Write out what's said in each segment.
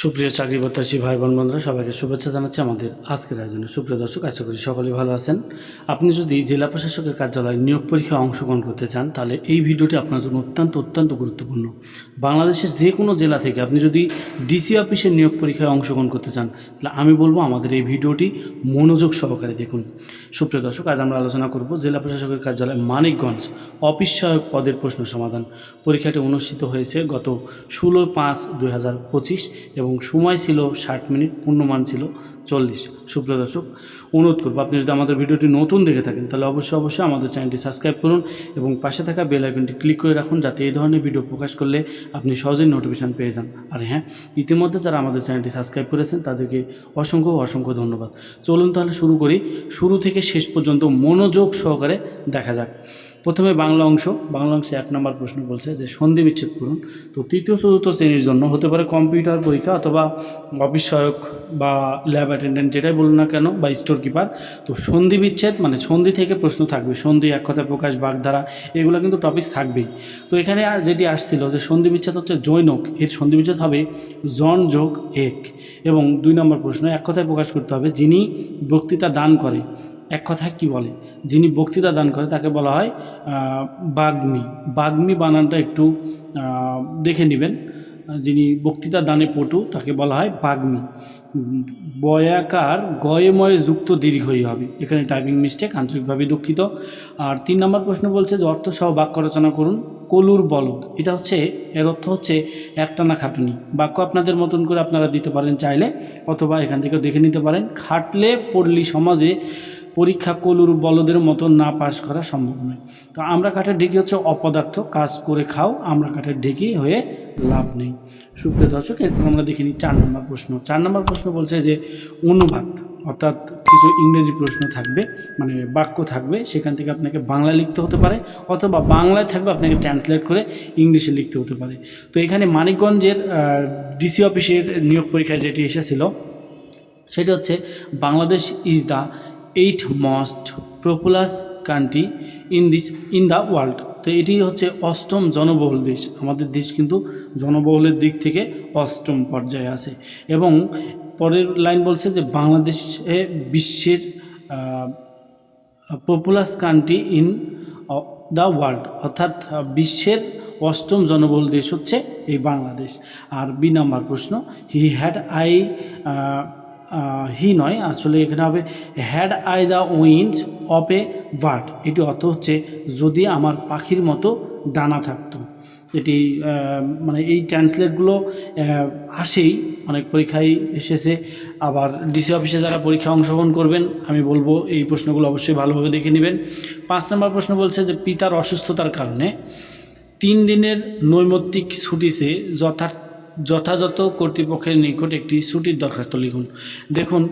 সুপ্রিয় চাকরি প্রত্যাশী ভাই বোন বন্ধুরা, সবাইকে শুভেচ্ছা জানাচ্ছি আমাদের আজকের আয়োজনে। সুপ্রিয় দর্শক, আশা করি সকলেই ভালো আছেন। আপনি যদি জেলা প্রশাসকের কার্যালয়ে নিয়োগ পরীক্ষায় অংশগ্রহণ করতে চান, তাহলে এই ভিডিওটি আপনার জন্য অত্যন্ত অত্যন্ত গুরুত্বপূর্ণ। বাংলাদেশের যে কোনো জেলা থেকে আপনি যদি ডিসি অফিসের নিয়োগ পরীক্ষায় অংশগ্রহণ করতে চান, তাহলে আমি বলব আমাদের এই ভিডিওটি মনোযোগ সহকারে দেখুন। সুপ্রিয় দর্শক, আজ আমরা আলোচনা করব জেলা প্রশাসকের কার্যালয় মানিকগঞ্জ অফিস সহায়ক পদের প্রশ্ন সমাধান। পরীক্ষাটি অনুষ্ঠিত হয়েছে গত ষোলো পাঁচ দুই এবং সময় ছিল ষাট মিনিট, পূর্ণমান ছিল চল্লিশ। সুপ্রিয় দর্শক, অনুরোধ করব, আপনি যদি আমাদের ভিডিওটি নতুন দেখে থাকেন, তাহলে অবশ্যই অবশ্যই আমাদের চ্যানেলটি সাবস্ক্রাইব করুন এবং পাশে থাকা বেল আইকনটি ক্লিক করে রাখুন, যাতে এই ধরনের ভিডিও প্রকাশ করলে আপনি সহজেই নোটিফিকেশান পেয়ে যান। আর হ্যাঁ ইতিমধ্যে যারা আমাদের চ্যানেলটি সাবস্ক্রাইব করেছেন, তাদেরকে অসংখ্য অসংখ্য ধন্যবাদ। চলুন তাহলে শুরু করি। শুরু থেকে শেষ পর্যন্ত মনোযোগ সহকারে দেখা যাক। প্রথমে বাংলা অংশ, বাংলা অংশে এক নম্বর প্রশ্ন বলছে যে সন্ধি বিচ্ছেদ করুন। তো তৃতীয়, চতুর্থ শ্রেণির জন্য হতে পারে কম্পিউটার পরীক্ষা অথবা অফিস সহায়ক বা ল্যাব অ্যাটেন্ডেন্ট যেটাই বলুন না কেন বা স্টোর কিপার। তো সন্ধি বিচ্ছেদ মানে সন্ধি থেকে প্রশ্ন থাকবে। সন্ধি এক কথায় প্রকাশ, বাগধারা, এগুলো কিন্তু টপিকস থাকবেই। তো এখানে যেটি আসছিল যে সন্ধি বিচ্ছেদ হচ্ছে জৈনক, এর সন্ধি বিচ্ছেদ হবে জন যোগ এক। এবং দুই নম্বর প্রশ্ন, এক কথায় প্রকাশ করতে হবে যিনি বক্তৃতা দান করে। এক কথায় কি বলে? যিনি বক্তৃতা দান করে তাকে বলা হয় বাগ্মী। বাগ্মী বানানটা একটু দেখে নেবেন। যিনি বক্তৃতা দানে পটু, তাকে বলা হয় বাগ্মী। বয়াকার গয়েময়ে যুক্ত দীর্ঘই হবে। এখানে টাইপিং মিস্টেক আন্তরিকভাবে দুঃখিত। আর তিন নম্বর প্রশ্ন বলছে যে, অর্থ সহ বাক্য রচনা করুন। কলুর বলদ। এটা হচ্ছে, এর অর্থ হচ্ছে একটানা খাটুনি। বাক্য আপনাদের মতন করে আপনারা দিতে পারেন চাইলে, অথবা এখান থেকেও দেখে নিতে পারেন। খাটলে পড়লি সমাজে পরীক্ষা কলুর বলদের মতো না পাশ করা সম্ভব নয়। তো আমরা কাঠের ঢেকি হচ্ছে অপদার্থ, কাজ করে খাও, আমরা কাঠের ঢেকি হয়ে লাভ নেই। সুপ্রিয় দর্শক, এরপর আমরা দেখে নিই চার নম্বর প্রশ্ন। চার নম্বর প্রশ্ন বলছে যে, অনুবাদ, অর্থাৎ কিছু ইংরেজি প্রশ্ন থাকবে মানে বাক্য থাকবে, সেখান থেকে আপনাকে বাংলা লিখতে হতে পারে, অথবা বাংলায় থাকবে, আপনাকে ট্রান্সলেট করে ইংলিশে লিখতে হতে পারে। তো এখানে মানিকগঞ্জের ডিসি অফিসের নিয়োগ পরীক্ষায় যেটি এসেছিল, সেটা হচ্ছে, Bangladesh is the eight most populous country in this in the world তো এটি হচ্ছে অষ্টম জনবহুল দেশ। আমাদের দেশ কিন্তু জনবহুলের দিক থেকে অষ্টম পর্যায়ে আছে। এবং পরের লাইন বলছে যে বাংলাদেশে বিশ্বের populous country in the world অর্থাৎ, বিশ্বের অষ্টম জনবহুল দেশ হচ্ছে এই বাংলাদেশ। আর বি নাম্বার প্রশ্ন হি হ্যাড আই হি নয়। আসলে এখানে হবে had I the wings of a bird এটি অর্থ হচ্ছে যদি আমার পাখির মতো ডানা থাকতো। এটি মানে এই ট্রান্সলেটগুলো আসেই। অনেক পরীক্ষায় এসেছে। আবার ডিসি অফিসে যারা পরীক্ষা অংশগ্রহণ করবেন, আমি বলব এই প্রশ্নগুলো অবশ্যই ভালোভাবে দেখে নেবেন। পাঁচ নম্বর প্রশ্ন বলছে যে পিতার অসুস্থতার কারণে তিন দিনের নৈমিত্তিক ছুটিতে যথা যথাযথ কর্তৃপক্ষের নিকট একটি ছুটির দরখাস্ত লিখুন। দেখুন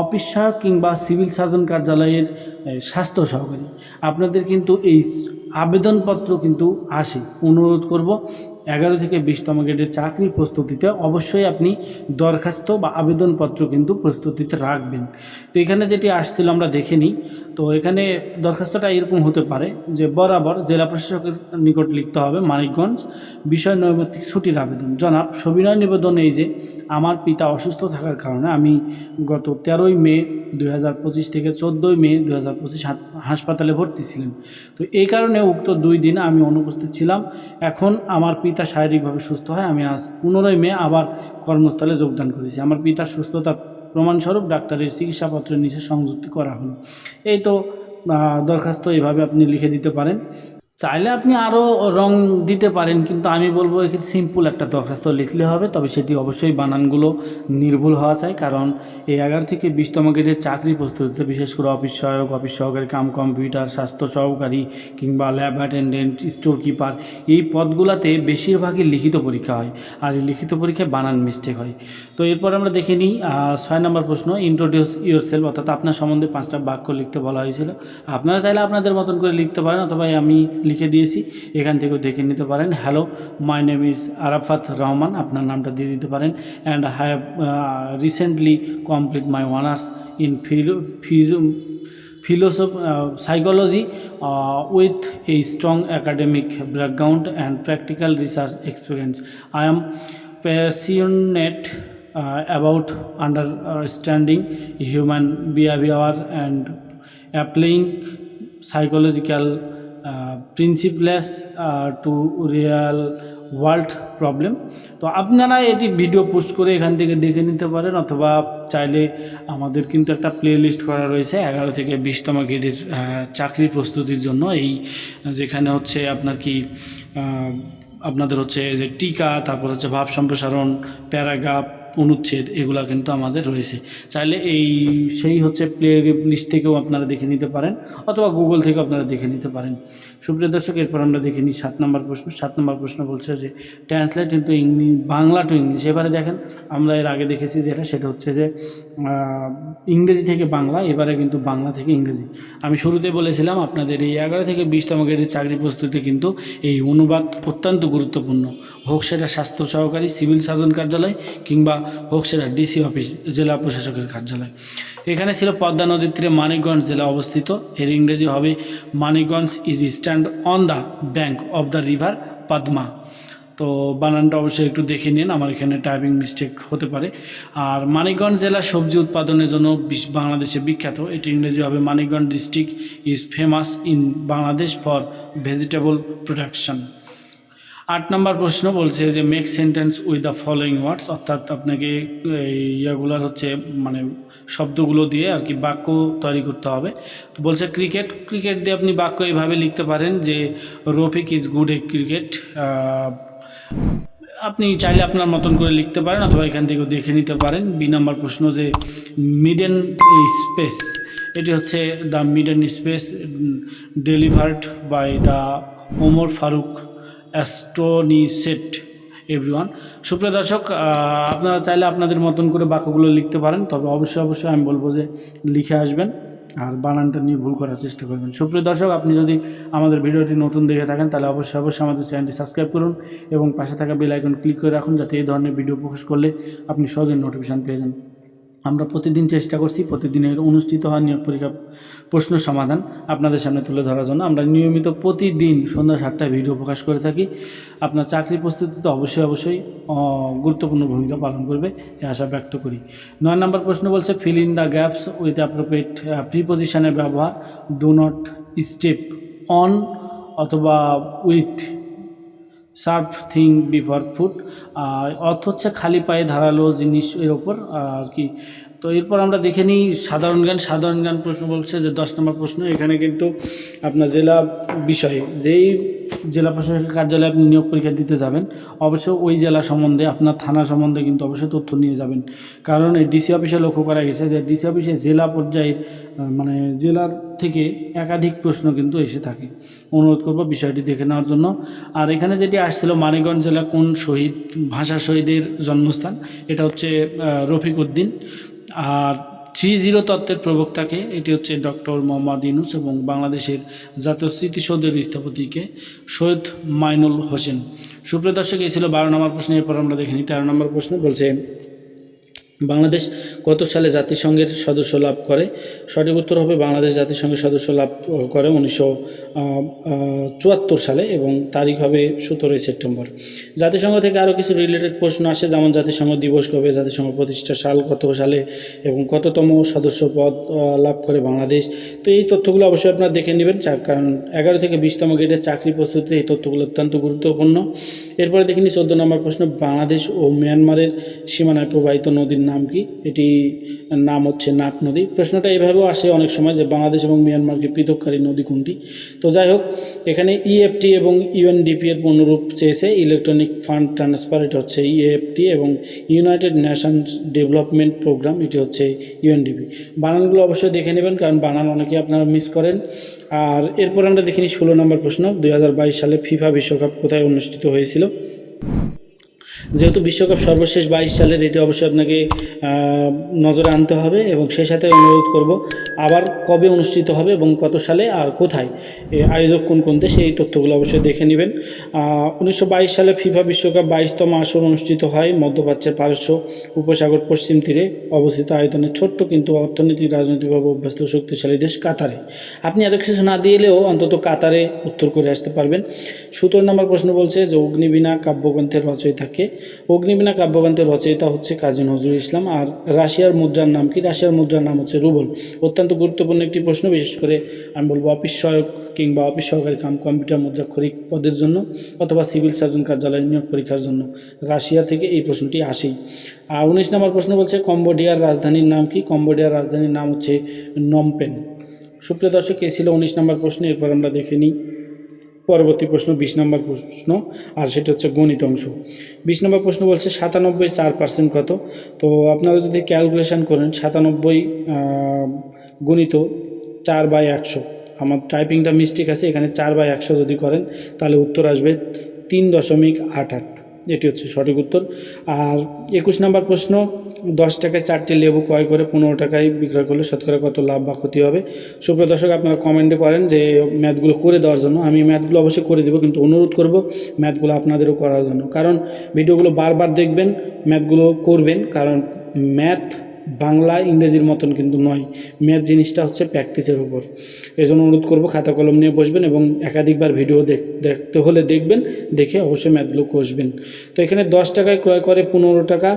অফিস সহায়ক কিংবা সিভিল সার্জন কার্যালয়ের স্বাস্থ্য সহকারী। আপনাদের কিন্তু এই আবেদনপত্র কিন্তু আসে। অনুরোধ করব, এগারো থেকে বিশতম গ্রেডের চাকরির প্রস্তুতিতে অবশ্যই আপনি দরখাস্ত বা আবেদনপত্র কিন্তু প্রস্তুতিতে রাখবেন। তো এখানে যেটি আসছিল আমরা দেখে নিই তো এখানে দরখাস্তটা এরকম হতে পারে যে বরাবর জেলা প্রশাসকের নিকট লিখতে হবে মানিকগঞ্জ বিষয় নৈমিত্তিক ছুটির আবেদন। জনাব, সবিনয় নিবেদন এই যে আমার পিতা অসুস্থ থাকার কারণে আমি গত তেরোই মে দু হাজার পঁচিশ থেকে চোদ্দোই মে দু হাজার পঁচিশ হাসপাতালে ভর্তি ছিলেন তো এই কারণে উক্ত দুই দিন আমি অনুপস্থিত ছিলাম। এখন আমার পিতা শারীরিকভাবে সুস্থ হয়। আমি আজ পনেরোই মে আবার কর্মস্থলে যোগদান করেছি। আমার পিতার সুস্থতার প্রমাণস্বরূপ ডাক্তারের চিকিৎসাপত্রের নিচে সংযুক্তি করা হলো। এই তো দরখাস্ত এইভাবে আপনি লিখে দিতে পারেন। চাইলে আপনি আরও রং দিতে পারেন, কিন্তু আমি বলব এখানে সিম্পল একটা দরখাস্ত লিখলে হবে, তবে সেটি অবশ্যই বানানগুলো নির্ভুল হওয়া চাই, কারণ এই এগারো থেকে বিশতম গ্রেডের চাকরি প্রস্তুতিতে বিশেষ করে অফিস সহায়ক, অফিস সহকারী, কাম কম্পিউটার, স্বাস্থ্য সহকারী কিংবা ল্যাব অ্যাটেন্ডেন্ট, স্টোর কিপার, এই পদগুলোতে বেশিরভাগই লিখিত পরীক্ষা হয়, আর এই লিখিত পরীক্ষায় বানান মিস্টেক হয়। তো এরপর আমরা দেখে নিই ছয় নম্বর প্রশ্ন ইন্ট্রোডিউস ইউর সেলফ অর্থাৎ আপনার সম্বন্ধে পাঁচটা বাক্য লিখতে বলা হয়েছিল। আপনারা চাইলে আপনাদের মতন করে লিখতে পারেন, অথবা আমি লিখে দিয়েছি এখান থেকেও দেখে নিতে পারেন hello my name is Arafat Rahman আপনার নামটা দিয়ে দিতে পারেন and I have recently complete my honours in philo physio philosophy, psychology uh, with a strong academic background and practical research experience. I am passionate about understanding human behaviour and applying psychological principles to real world problem তো আপনারা এটি video post করে এখান থেকে দেখে নিতে পারেন, অথবা চাইলে আমাদের কিন্তু একটা প্লে লিস্ট করা রয়েছে, এগারো থেকে বিশতম গ্রেডের চাকরি প্রস্তুতির জন্য। এই যেখানে হচ্ছে আপনার কি আপনাদের হচ্ছে যে টিকা, তারপর হচ্ছে ভাব সম্প্রসারণ প্যারাগ্রাফ অনুচ্ছেদ এগুলা কিন্তু আমাদের রয়েছে। চাইলে এই সেই হচ্ছে প্লে লিস্ট থেকেও আপনারা দেখে নিতে পারেন, অথবা গুগল থেকেও আপনারা দেখে নিতে পারেন। সুপ্রিয় দর্শক, এরপর আমরা দেখে নিই সাত নম্বর প্রশ্ন। সাত নম্বর প্রশ্ন বলছে যে translate into English Bangla to English এবারে দেখেন, আমরা এর আগে দেখেছি যেটা, সেটা হচ্ছে যে ইংরেজি থেকে বাংলা, এবারে কিন্তু বাংলা থেকে ইংরেজি। আমি শুরুতে বলেছিলাম আপনাদের এই এগারো থেকে বিশতম গ্রেডের চাকরি প্রস্তুতি কিন্তু এই অনুবাদ অত্যন্ত গুরুত্বপূর্ণ। হোক সেটা স্বাস্থ্য সহকারী, সিভিল সার্জন কার্যালয় কিংবা হোক সেটা ডিসি অফিস, জেলা প্রশাসকের কার্যালয়। এখানে ছিল পদ্মা নদীর তীরে মানিকগঞ্জ জেলা অবস্থিত। এর ইংরেজি হবে, Manikganj is stand on the bank of the river Padma তো বানানটা অবশ্যই একটু দেখে নিন, আমার এখানে টাইপিং মিস্টেক হতে পারে। আর মানিকগঞ্জ জেলা সবজি উৎপাদনের জন্য বাংলাদেশে বিখ্যাত। এটি ইংরেজি হবে, Manikganj district is famous in Bangladesh for vegetable production আট নম্বর প্রশ্ন বলছে যে make sentence with the following words অর্থাৎ আপনাকে ইয়েগুলোর হচ্ছে মানে শব্দগুলো দিয়ে আর কি বাক্য তৈরি করতে হবে। বলছে ক্রিকেট ক্রিকেট দিয়ে আপনি বাক্য এইভাবে লিখতে পারেন যে Rafiq is good a cricket আপনি চাইলে আপনার মতন করে লিখতে পারেন অথবা এখান থেকেও দেখে নিতে পারেন। বি নাম্বার প্রশ্ন যে মিডেন স্পেস এটি হচ্ছে the maiden space delivered by the Omar Faruk astonished everyone সুপ্রিয় দর্শক আপনারা চাইলে আপনাদের মতন করে বাক্যগুলো লিখতে পারেন, তবে অবশ্যই অবশ্যই আমি বলব যে লিখে আসবেন আর বানানটা নিয়ে ভুল করার চেষ্টা করবেন। সুপ্রিয় দর্শক, আপনি যদি আমাদের ভিডিওটি নতুন দেখে থাকেন, তাহলে অবশ্যই অবশ্যই আমাদের চ্যানেলটি সাবস্ক্রাইব করুন এবং পাশে থাকা বেল আইকন ক্লিক করে রাখুন, যাতে এই ধরনের ভিডিও প্রকাশ করলে আপনি সহজে নোটিফিকেশান পেয়ে যান। আমরা প্রতিদিন চেষ্টা করছি, প্রতিদিনের অনুষ্ঠিত হওয়া নিয়োগ পরীক্ষা প্রশ্ন সমাধান আপনাদের সামনে তুলে ধরার জন্য। আমরা নিয়মিত প্রতিদিন সন্ধ্যা সাতটায় ভিডিও প্রকাশ করে থাকি। আপনার চাকরি প্রস্তুতিতে অবশ্যই অবশ্যই গুরুত্বপূর্ণ ভূমিকা পালন করবে, এ আশা ব্যক্ত করি। নয় নম্বর প্রশ্ন বলছে fill in the gaps with appropriate প্রিপোজিশনের ব্যবহার। ডো নট স্টেপ অন অথবা with serve thing before food অর্থ হচ্ছে খালি পায়ে ধারালো জিনিস এর ওপর আর কি। তো এরপর আমরা দেখে নিই সাধারণ জ্ঞান। সাধারণ জ্ঞান প্রশ্ন বলছে যে দশ নম্বর প্রশ্ন, এখানে কিন্তু আপনার জেলা বিষয়ে, যেই জেলা প্রশাসকের কার্যালয়ে আপনি নিয়োগ পরীক্ষা দিতে যাবেন অবশ্যই ওই জেলা সম্বন্ধে, আপনার থানা সম্বন্ধে কিন্তু অবশ্যই তথ্য নিয়ে যাবেন। কারণ এই ডিসি অফিসে লক্ষ্য করা গেছে যে ডিসি অফিসে জেলা পর্যায়ের মানে জেলার থেকে একাধিক প্রশ্ন কিন্তু এসে থাকে। অনুরোধ করব বিষয়টি দেখে নেওয়ার জন্য। আর এখানে যেটি আসছিল, মানিকগঞ্জ জেলা কোন শহীদ, ভাষা শহীদের জন্মস্থান? এটা হচ্ছে রফিক উদ্দিন। আর থ্রি জিরো তত্ত্বের প্রবক্তাকে এটি হচ্ছে ডক্টর মোহাম্মদ ইনুস এবং বাংলাদেশের জাতীয় স্মৃতিসৌধের স্থপতিকে সৈয়দ মাইনুল হোসেন। সুপ্রিয় দর্শক, এই ছিল বারো নম্বর প্রশ্ন। এরপর আমরা দেখে নিই তেরো নম্বর প্রশ্ন। বলছে বাংলাদেশ কত সালে জাতিসংঘের সদস্য লাভ করে? সঠিক উত্তর হবে বাংলাদেশ জাতিসংঘের সদস্য লাভ করে উনিশশো চুয়াত্তর সালে এবং তারিখ হবে সতেরোই সেপ্টেম্বর। জাতিসংঘ থেকে আরও কিছু রিলেটেড প্রশ্ন আসে, যেমন জাতিসংঘ দিবস কবে, জাতিসংঘ প্রতিষ্ঠা সাল কত সালে এবং কততম সদস্য পদ লাভ করে বাংলাদেশ। তো এই তথ্যগুলো অবশ্যই আপনারা দেখে নেবেন কারণ এগারো থেকে বিশতম গ্রেডের চাকরি প্রস্তুতিতে এই তথ্যগুলো অত্যন্ত গুরুত্বপূর্ণ। এরপরে দেখে নিই চোদ্দ নম্বর প্রশ্ন, বাংলাদেশ ও মিয়ানমারের সীমানায় প্রবাহিত নদীর নাম কি? এটি নাম হচ্ছে নাক নদী। প্রশ্নটা এভাবেও আসে অনেক সময় যে বাংলাদেশ এবং মিয়ানমারকে পৃথককারী নদী কোনটি? তো যাই হোক এখানে ইএফটি এবং ইউএনডিপি এর অনুরূপ চেয়েছে ইলেকট্রনিক ফান্ড ট্রান্সফার এটা হচ্ছে ইএফটি এবং ইউনাইটেড নেশনস ডেভেলপমেন্ট প্রোগ্রাম এটি হচ্ছে ইউএনডিপি বানানগুলো অবশ্যই দেখে নেবেন, কারণ বানান অনেকে আপনারা মিস করেন। আর এরপর আমরা দেখিনি ষোলো নম্বর প্রশ্ন। দুই হাজার বাইশ সালে ফিফা বিশ্বকাপ কোথায় অনুষ্ঠিত হয়েছিল? যেহেতু বিশ্বকাপ সর্বশেষ বাইশ সালের এটি অবশ্যই আপনাকে নজরে আনতে হবে এবং সেই সাথে অনুরোধ করব আবার কবে অনুষ্ঠিত হবে এবং কত সালে আর কোথায়? আয়োজক কোন কোন দেশ এই তথ্যগুলো অবশ্যই দেখে নেবেন। উনিশশো বাইশ সালে ফিফা বিশ্বকাপ বাইশতম আসর অনুষ্ঠিত হয় মধ্যপ্রাচ্যের পারস্য উপসাগর পশ্চিম তীরে অবস্থিত আয়তনের ছোট্ট কিন্তু অর্থনৈতিক রাজনৈতিকভাবে অভ্যস্ত শক্তিশালী দেশ কাতারে। আপনি এত কিছু না দিলেও অন্তত কাতারে উত্তর করে আসতে পারবেন। সতেরো নম্বর প্রশ্ন বলছে যে অগ্নিবীণা কাব্যগ্রন্থের রচয়িতাকে অগ্নিবীণা কাব্যগ্রন্থের রচয়িতা হচ্ছে কাজী নজরুল ইসলাম আর রাশিয়ার মুদ্রার নাম কি? রাশিয়ার মুদ্রার নাম হচ্ছে রুবল। অত্যন্ত গুরুত্বপূর্ণ একটি প্রশ্ন, বিশেষ করে আমি বলব অফিস সহায়ক কিংবা অফিস সহকারী কাম কম্পিউটার মুদ্রাক্ষরিক পদের জন্য অথবা সিভিল সার্জন কার্যালয়ের নিয়োগ পরীক্ষার জন্য। রাশিয়া থেকে এই প্রশ্নটি আসেই। আর উনিশ নম্বর প্রশ্ন বলছে, কম্বোডিয়ার রাজধানীর নাম কি? কম্বোডিয়ার রাজধানীর নাম হচ্ছে নমপেন সুপ্রিয় দর্শক, এ ছিল উনিশ নম্বর প্রশ্ন, এরপর আমরা দেখে নিই পরবর্তী প্রশ্ন, বিশ নম্বর প্রশ্ন, আর সেটা হচ্ছে গণিত অংশ। বিশ নম্বর প্রশ্ন বলছে, সাতানব্বই চার পার্সেন্ট কত? তো আপনারা যদি ক্যালকুলেশন করেন, সাতানব্বই গুণিত চার বাই একশো। আমার টাইপিংটা মিস্টেক আছে, এখানে চার বাই একশো যদি করেন, তাহলে উত্তর আসবে তিন দশমিক আট আট। এটি হচ্ছে সঠিক উত্তর। আর একুশ নম্বর প্রশ্ন, দশ টাকায় চারটি লেবু ক্রয় করে পনেরো টাকায় বিক্রয় করলে শতকরা কত লাভ বা ক্ষতি হবে? সুপ্রিয় দর্শক, আপনারা কমেন্টে করেন যে ম্যাথগুলো করে দেওয়ার জন্য। আমি ম্যাথগুলো অবশ্যই করে দেবো, কিন্তু অনুরোধ করব ম্যাথগুলো আপনাদেরও করার জন্য। কারণ ভিডিওগুলো বারবার দেখবেন ম্যাথগুলো করবেন, কারণ ম্যাথ বাংলা ইংরেজির মতন কিন্তু নয়। ম্যাথ জিনিসটা হচ্ছে প্র্যাকটিসের উপর। এই জন্য অনুরোধ করব খাতা কলম নিয়ে বসবেন এবং একাধিকবার ভিডিও দেখতে হলে দেখবেন, দেখে অবশ্যই ম্যাথগুলো কষবেন। তো এখানে দশ টাকায় ক্রয় করে পনেরো টাকা,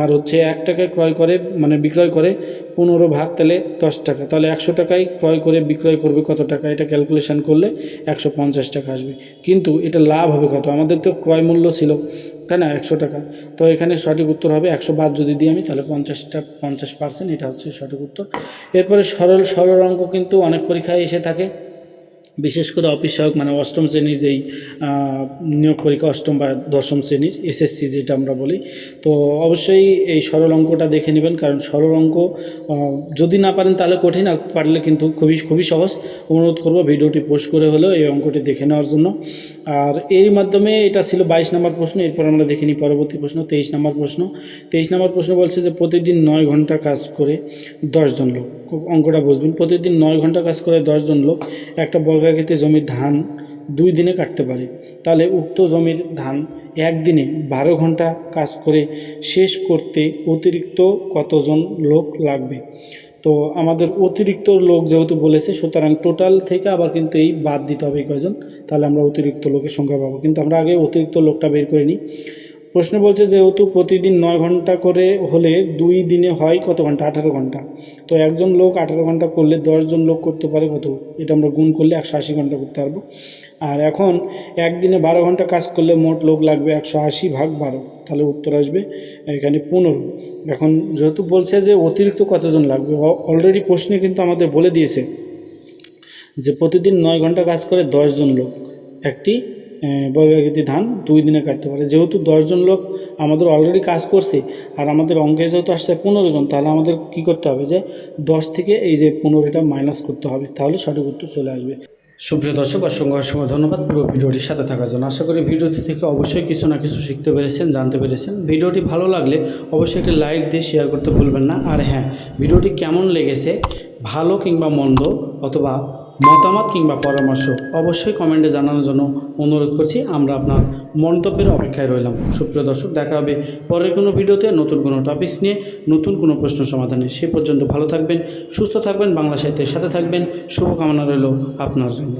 আর হচ্ছে এক টাকায় ক্রয় করে মানে বিক্রয় করে পনেরো ভাগ, তাহলে দশ টাকা। তাহলে একশো টাকায় ক্রয় করে বিক্রয় করবে কত টাকা? এটা ক্যালকুলেশন করলে একশো পঞ্চাশ টাকা আসবে। কিন্তু এটা লাভ হবে কত? আমাদের তো ক্রয় মূল্য ছিল তাই না? একশো টাকা। তো এখানে সঠিক উত্তর হবে একশো বাদ যদি দিই আমি, তাহলে পঞ্চাশটা, পঞ্চাশ পার্সেন্ট এটা হচ্ছে সঠিক উত্তর। এরপরে সরল সরল অঙ্ক কিন্তু অনেক পরীক্ষায় এসে থাকে। বিশেষ করে অফিস সহায়ক মানে অষ্টম শ্রেণির যেই নিয়োগ পরীক্ষা অষ্টম বা দশম শ্রেণির এসএসসি যেটা আমরা বলি, তো অবশ্যই এই সরল অঙ্কটা দেখে নেবেন, কারণ সরল অঙ্ক যদি না পারেন তাহলে কঠিন, আর পারলে কিন্তু খুবই খুবই সহজ। অনুরোধ করব ভিডিওটি পোস্ট করে হলেও এই অঙ্কটি দেখে নেওয়ার জন্য। আর এর মাধ্যমে এটা ছিল বাইশ নম্বর প্রশ্ন, এরপর আমরা দেখে নিই পরবর্তী প্রশ্ন, তেইশ নম্বর প্রশ্ন। তেইশ নম্বর প্রশ্ন বলছে যে প্রতিদিন নয় ঘণ্টা কাজ করে দশজন লোক। খুব অঙ্কটা বুঝবেন। প্রতিদিন নয় ঘণ্টা কাজ করে দশজন লোক, একটা বর্গাকৃতি জমির ধান দুই দিনে কাটতে পারে। তাহলে উক্ত জমির ধান একদিনে বারো ঘণ্টা কাজ করে শেষ করতে অতিরিক্ত কতজন লোক লাগবে? তো আমাদের অতিরিক্ত লোক যেহেতু বলেছে, সুতরাং টোটাল থেকে আবার কিন্তু এই বাদ দিতে হবে কয়জন? তাহলে আমরা অতিরিক্ত লোকের সংখ্যা পাবো। কিন্তু আমরা আগে অতিরিক্ত লোকটা বের করে নিই। প্রশ্ন বলছে যেহেতু প্রতিদিন নয় ঘণ্টা করে হলে দুই দিনে হয় কত ঘণ্টা? আঠারো ঘণ্টা। তো একজন লোক আঠারো ঘণ্টা করলে দশজন লোক করতে পারে কত? এটা আমরা গুণ করলে একশো আশি ঘণ্টা করতে পারব। আর এখন একদিনে বারো ঘণ্টা কাজ করলে মোট লোক লাগবে একশো আশি ভাগ বারো। তাহলে উত্তর আসবে এখানে পনেরো। এখন যেহেতু বলছে যে অতিরিক্ত কতজন লাগবে? অলরেডি প্রশ্নে কিন্তু আমাদের বলে দিয়েছে যে প্রতিদিন নয় ঘণ্টা কাজ করে দশজন লোক। একটি বর্গাকৃতি ধান দুই দিনে কাটতে পারে। যেহেতু দশজন লোক আমাদের অলরেডি কাজ করছে আর আমাদের অঙ্কে যেহেতু আসছে পনেরো জন, তাহলে আমাদের কি করতে হবে যে দশ থেকে এই যে পনেরোটা মাইনাস করতে হবে, তাহলে সঠিক উত্তর চলে আসবে। সুপ্রিয় দর্শক, অসংখ্য অসংখ্য ধন্যবাদ পুরো ভিডিওটির সাথে থাকার জন্য। আশা করি ভিডিওটি থেকে অবশ্যই কিছু না কিছু শিখতে পেরেছেন, জানতে পেরেছেন। ভিডিওটি ভালো লাগলে অবশ্যই একটি লাইক দিয়ে শেয়ার করতে ভুলবেন না। আর হ্যাঁ ভিডিওটি কেমন লেগেছে, ভালো কিংবা মন্দ, অথবা মতামত কিংবা পরামর্শ অবশ্যই কমেন্টে জানানোর জন্য অনুরোধ করছি। আমরা আপনার মন্তব্যের অপেক্ষায় রইলাম। সুপ্রিয় দর্শক, দেখা হবে পরের কোনো ভিডিওতে নতুন কোনো টপিক্স নিয়ে, নতুন কোনো প্রশ্ন সমাধানে। সে পর্যন্ত ভালো থাকবেন, সুস্থ থাকবেন, বাংলা সাহিত্যের সাথে থাকবেন। শুভকামনা রইল আপনার জন্য।